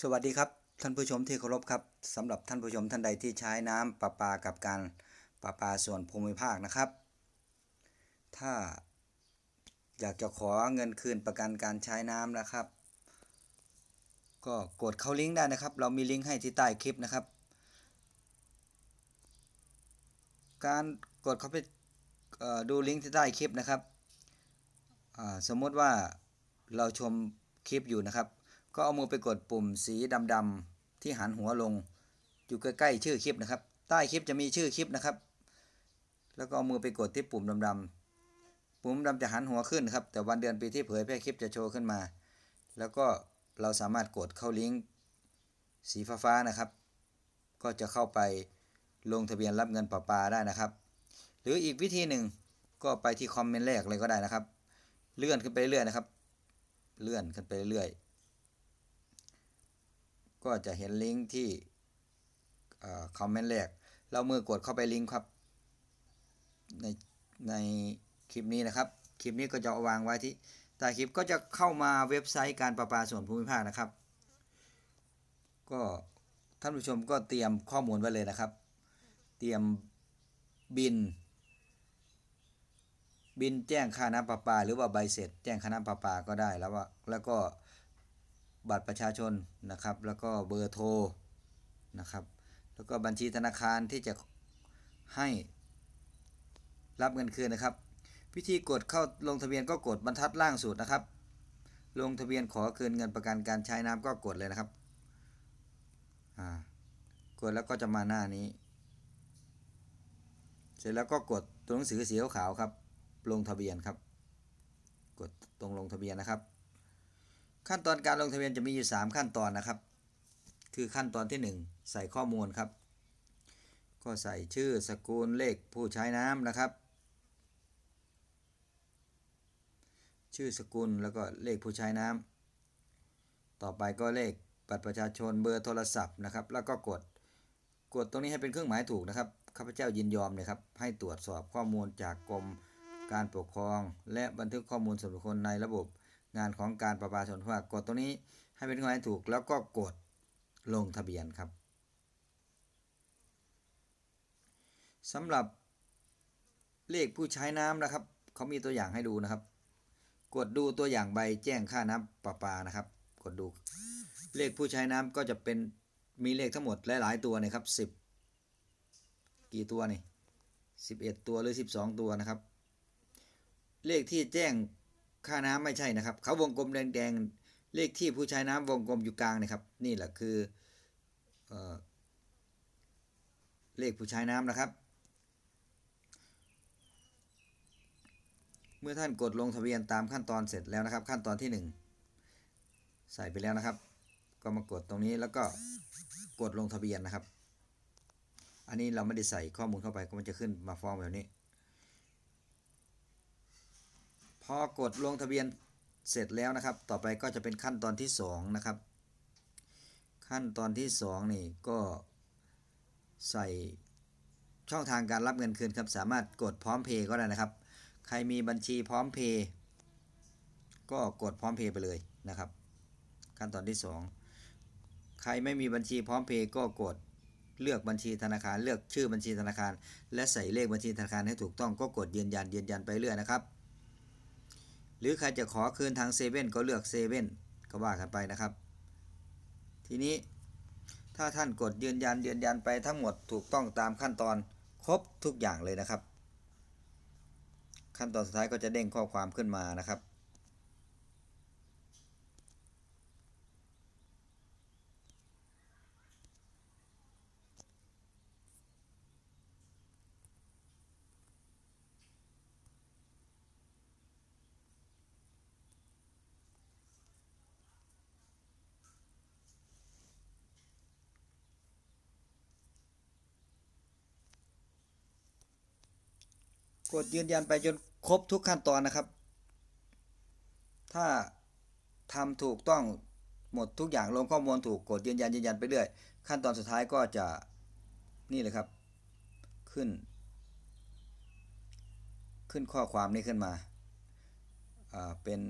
สวัสดีครับ ท่านผู้ชมที่เคารพครับสำหรับท่านผู้ชมท่านใดที่ใช้น้ำประปากับการประปาส่วนภูมิภาคนะครับ ถ้าอยากจะขอเงินคืนประกันการใช้น้ำนะครับ ก็กดเข้าลิงก์ได้นะครับ เรามีลิงก์ให้ที่ใต้คลิปนะครับ การกดเข้าไปดูลิงก์ที่ใต้คลิปนะครับสมมติว่าเราชมคลิปอยู่นะครับ ก็เอามือไปกดปุ่มสีดำๆที่หันหัวลง อยู่ใกล้ๆชื่อคลิปนะครับ ใต้คลิปจะมีชื่อคลิปนะครับ แล้วก็เอามือไปกดที่ปุ่มดำๆปุ่มดำจะหันหัวขึ้นครับ แต่วันเดือนปีที่เผยแพร่คลิปจะโชว์ขึ้นมา แล้วก็เราสามารถกดเข้าลิงก์สีฟ้าๆนะครับ ก็จะเข้าไปลงทะเบียนรับเงินประปาได้นะครับ หรืออีกวิธีหนึ่งก็ไปที่คอมเมนต์แรกเลยก็ได้นะครับ เลื่อนขึ้นไปเรื่อยนะครับ เลื่อนขึ้นไปเรื่อย ก็จะเห็นลิงก์ที่คอมเมนต์แรก เรามือกดเข้าไปลิงก์ครับในในคลิปนี้นะครับ คลิปนี้ก็จะาวางไว้ที่ใต้คลิปก็จะเข้ามาเว็บไซต์การประปาส่วนภูมิภาคนะครับ ก็ท่านผู้ชมก็เตรียมข้อมูลไว้เลยนะครับ เตรียมบิน บินแจ้งค่าน้ำประปา หรือว่าใบเสร็จ แจ้งค่าน้ำประปาก็ได้แล้วว่าแล้วก็ บัตรประชาชนนะครับ แล้วก็เบอร์โทรนะครับ แล้วก็บัญชีธนาคารที่จะให้รับเงินคืนนะครับวิธีกดเข้าลงทะเบียนก็กดบรรทัดล่างสุดนะครับ ลงทะเบียนขอคืนเงินประกันการใช้น้ำก็กดเลยนะครับกดแล้วก็จะมาหน้านี้ เสร็จแล้วก็กดตัวหนังสือสีขาวครับ ลงทะเบียนครับ กดตรงลงทะเบียนนะครับ ขั้นตอนการลงทะเบียนจะมีอยู่3ขั้นตอนนะครับ คือขั้นตอนที่ 1 ใส่ข้อมูลครับ ก็ใส่ชื่อสกุลเลขผู้ใช้น้ำนะครับ ชื่อสกุลแล้วก็เลขผู้ใช้น้ำต่อไปก็เลขบัตรประชาชนเบอร์โทรศัพท์นะครับ แล้วก็กดกดตรงนี้ให้เป็นเครื่องหมายถูกนะครับข้าพเจ้ายินยอมเลยครับให้ตรวจสอบข้อมูลจากกรมการปกครอง และบันทึกข้อมูลส่วนบุคคลในระบบ งานของการประปาส่วนภูมิภาคกดตรงนี้ให้เป็นเครื่องหมายถูกแล้วก็กดลงทะเบียนครับสำหรับเลขผู้ใช้น้ำนะครับเขามีตัวอย่างให้ดูนะครับ กดดูตัวอย่างใบแจ้งค่าน้ำประปานะครับ กดดู เลขผู้ใช้น้ำก็จะเป็นมีเลขทั้งหมดหลายๆตัวนะครับสิบกี่ตัวนี่สิบเอ็ดตัวหรือสิบสองตัวนะครับ เลขที่แจ้ง ค่าน้ำไม่ใช่นะครับ เขาวงกลมแดงๆ เลขที่ผู้ใช้น้ำวงกลมอยู่กลางนะครับ นี่แหละคือเอเลขผู้ใช้น้ำนะครับ เมื่อท่านกดลงทะเบียนตามขั้นตอนเสร็จแล้วนะครับ ขั้นตอนที่หนึ่งใส่ไปแล้วนะครับ ก็มากดตรงนี้แล้วก็กดลงทะเบียนนะครับ อันนี้เราไม่ได้ใส่ข้อมูลเข้าไปก็มันจะขึ้นมาฟอร์มแบบนี้ พอกดลงทะเบียนเสร็จแล้วนะครับ ต่อไปก็จะเป็นขั้นตอนที่ 2 นะครับ ขั้นตอนที่ 2 นี่ก็ใส่ช่องทางการรับเงินคืนครับ สามารถกดพร้อมเพย์ก็ได้นะครับ ใครมีบัญชีพร้อมเพย์ก็กดพร้อมเพย์ไปเลยนะครับ ขั้นตอนที่ 2 ใครไม่มีบัญชีพร้อมเพย์ก็กดเลือกบัญชีธนาคาร เลือกชื่อบัญชีธนาคาร และใส่เลขบัญชีธนาคารให้ถูกต้องก็กดยืนยันยืนยันไปเรื่อยนะครับ หรือใครจะขอคืนทางเซเว่นก็เลือกเซเว่นก็ว่ากันไปนะครับ ทีนี้ถ้าท่านกดยืนยันยืนยันไปทั้งหมดถูกต้องตามขั้นตอนครบทุกอย่างเลยนะครับ ขั้นตอนสุดท้ายก็จะเด้งข้อความขึ้นมานะครับ กดยืนยันไปจนครบทุกขั้นตอนนะครับ ถ้าทำถูกต้องหมดทุกอย่างลงข้อมูลถูกกดยืนยันยืนยันไปเรื่อย ขั้นตอนสุดท้ายก็จะนี่เลยครับ ขึ้น ขึ้นข้อความนี้ขึ้นมาเป็น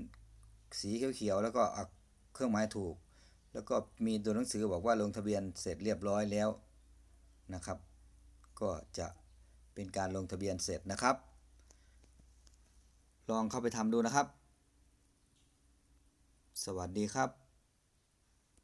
สีเขียวๆแล้วก็เครื่องหมายถูก แล้วก็มีตัวหนังสือบอกว่าลงทะเบียนเสร็จเรียบร้อยแล้วนะครับ ก็จะเป็นการลงทะเบียนเสร็จนะครับ ลองเข้าไปทำดูนะครับ สวัสดีครับ